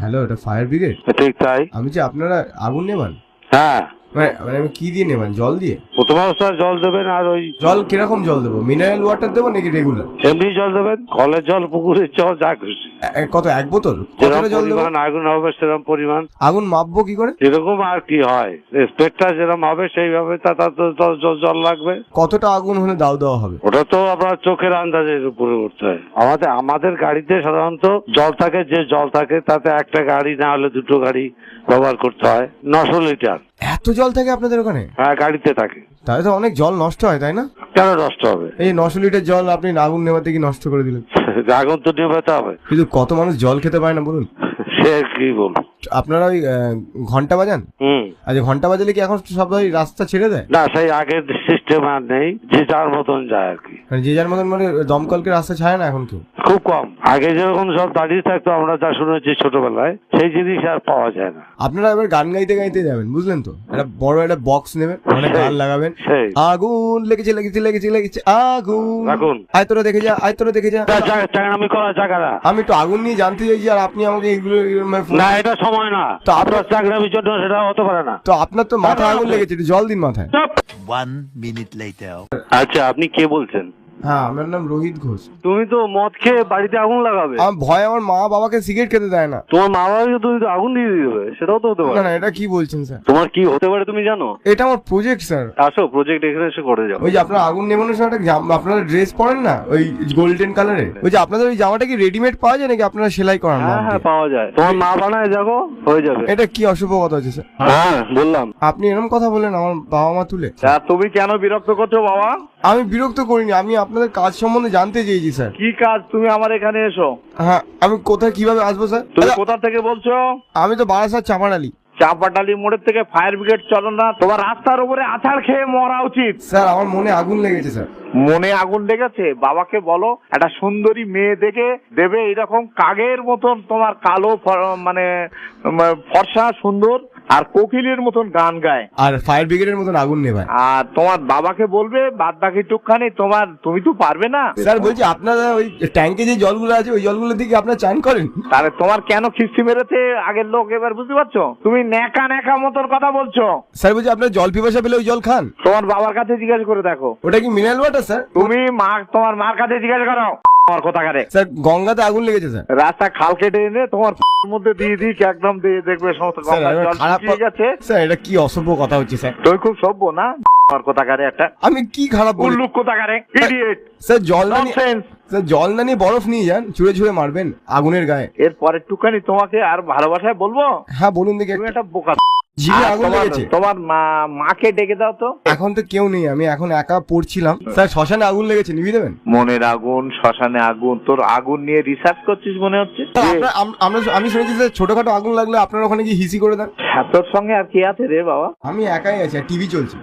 Hello এটা fire brigade? ঠিক তাই। আমি যে আপনারা আগুন নেবেন হ্যাঁ। মানে মানে আমি কি দিয়ে নেবান? জল দিয়ে? প্রথম অবস্থায় জল দেবেন আর ওই জল কীরকম জল দেবো? মিনারেল ওয়াটার দেবো নাকি রেগুলার এমনি জল দেবেন কলের জল পুকুরের জল যা খুশি। কত এক বোতল? যেরকম পরিমাণ আগুন হবে সেরকম পরিমাণ। আগুন মাপবো কি করে? এরকম আর কি হয়। স্পেকটা যেরকম হবে সেইভাবে তা তার তো জল- লাগবে। কতটা আগুন হলে দাও দেওয়া হবে? ওটা তো আপনার চোখের আন্দাজের উপরে উঠতে হয়। আমাদের আমাদের গাড়িতে সাধারণত জল থাকে যে জল থাকে তাতে একটা গাড়ি না হলে দুটো গাড়ি ব্যবহার করতে হয় নশো লিটার। এত জল থাকে আপনাদের ওখানে? হ্যাঁ গাড়িতে থাকে। তাহলে তো অনেক জল নষ্ট হয় তাই না? কেন নষ্ট হবে? এই নশো লিটার জল আপনি আগুন নেওয়াতে কি নষ্ট করে দিলেন? আগুন তো নেভাতে হবে। কিন্তু কত মানুষ জল খেতে পারে না বলুন? সে কি বলব? আপনারা ওই ঘণ্টা বাজান? হুম। আচ্ছা ঘণ্টা বাজালে কি এখন সবাই রাস্তা ছেড়ে দেয়? না সেই আগের সিস্টেম আর নেই যে যার মতন যায় আর কি। মানে যে যার মতন মানে দমকলকে রাস্তা ছাড়ে না এখন কেউ খুব কম। আগে যেরকম সব দাঁড়িয়ে থাকতো আমরা যা শুনেছি ছোটবেলায় সেই জিনিস আর পাওয়া যায় না। আপনারা এবার গান গাইতে গাইতে যাবেন বুঝলেন তো? একটা বড় একটা বক্স নেবেন ওখানে গান লাগাবেন। সেই। আগুন লেগেছে লেগেছে লেগেছে লেগেছে আগুন। আগুন। আয় তোরা দেখে যা আয় তোরা দেখে যা। চাকরামি করা জায়গা না আমি একটু আগুন নিয়ে জানতে চাইছি আর আপনি আমাকে এগুলো মানে না এটা সময় না। তো আপনার- চাকরামির জন্য সেটা হতে পারে না। তো আপনার তো মাথায় আগুন লেগেছে একটু জল দিন মাথায়। One minute later. আচ্ছা আপনি কে বলছেন? হ্যাঁ আমার নাম রোহিত ঘোষ। তুমি তো মদ খেয়ে বাড়িতে আগুন লাগাবে। আমার ভয় আমার মা বাবাকে সিগারেট খেতে দেয় না। তোমার মা বাবাকে তুমি তো আগুন দিয়ে দিবে সেটাও তো হতে না না এটা কি বলছেন স্যার? তোমার কি হতে পারে তুমি জানো? এটা আমার প্রজেক্ট স্যার। আসো প্রজেক্ট এখানে এসে করে যাও। ওই যে আপনার আগুন নেবানোর সময় একটা জামা আপনারা ড্রেস পরেন না? ওই গোল্ডেন কালারে ওই যে আপনাদের ওই জামাটা কি রেডিমেড পাওয়া যায় নাকি আপনারা সেলাই করান হ্যাঁ হ্যাঁ দিয়ে? পাওয়া যায়। তোমার মা বানায় যাব হয়ে যাবে। এটা কি অশুভ কথা হচ্ছে স্যার? হ্যাঁ বললাম। আপনি এরকম কথা বলেন আমার বাবা মা তুলে তুমি কেন বিরক্ত করছ বাবা? আমি বিরক্ত করিনি আমি আপনাদের কাজ সম্বন্ধে জানতে চেয়েছি স্যার। কি কাজ? তুমি আমার এখানে এসো। হ্যাঁ আমি কোথায় কীভাবে আসব স্যার? তুমি আচ্ছা, কোথা থেকে বলছো? আমি তো বারাসাত চাপাডালি। চাপাটালি মোড়ের থেকে ফায়ার ব্রিগেড চলো না তোমার রাস্তার উপরে আছাড় খেয়ে মরা উচিত। স্যার আমার মনে আগুন লেগেছে স্যার। মনে আগুন লেগেছে? বাবাকে বলো একটা সুন্দরী মেয়ে দেখে দেবে এরকম কাগের মতন তোমার কালো মানে ফর্সা সুন্দর? আর কোকিলের মতন গান গায়। আর ফায়ার ব্রিগেডের মতন আগুন নেভায়। আর তোমার বাবাকে বলবে বাদ বাকি টুকখানি তোমার তুমি তো পারবে না। স্যার বলছি আপনারা ওই ট্যাঙ্কে যে জলগুলো আছে ওই জলগুলো দিকে আপনারা চান করেন? তাহলে তোমার কেন খিস্তি মেরেছে আগের লোক এবার বুঝতে পারছ? তুমি ন্যাকা ন্যাকা মতন কথা বলছো। স্যার বলছি আপনার জল পিপাসা পেলে ওই জল খান? তোমার বাবার কাছে জিজ্ঞাসা করে দেখো। ওটা কি মিনারেল ওয়াটার স্যার? তুমি মা তোমার মার কাছে জিজ্ঞাসা করো। আমার কথা কারে। স্যার গঙ্গাতে আগুন লেগেছে স্যার। রাস্তা খাল কেটে এনে তোমার মধ্যে দিয়ে দিক একদম দিয়ে দেখবে সমস্ত খারাপ শুকিয়ে গেছে? স্যার এটা কি অসভ্য কথা হচ্ছে স্যার। তুই খুব সভ্য না? আমার কথা কারে একটা। আমি কি খারাপ বলি? উল্লুক কথা কারে। ইডিয়েট স্যার জল না নিয়ে স্যার জল না নিয়ে বরফ নিয়ে যান ছুঁড়ে ছুঁড়ে মারবেন আগুনের গায়ে। এর পরের টুকানি তোমাকে আর ভালোবাসায় বলব? হ্যাঁ বলুন দেখি। একটা বোকা জিভে আগুন লেগেছে। তোমার মা- মাকে ডেকে দাও তো। এখন তো কেউ নেই আমি এখন একা পড়ছিলাম। স্যার শ্মশানে আগুন লেগেছে নিবি দেবেন? মনের আগুন শ্মশানে আগুন তোর আগুন নিয়ে রিসার্চ করছিস মনে হচ্ছে? আপনার- আম- আমরা আমি শুনেছি যে ছোটখাটো আগুন লাগলে আপনার ওখানে কি হিসি করে দেন। তোর সঙ্গে আর কে আছে রে বাবা? আমি একাই আছি টিভি চলছে।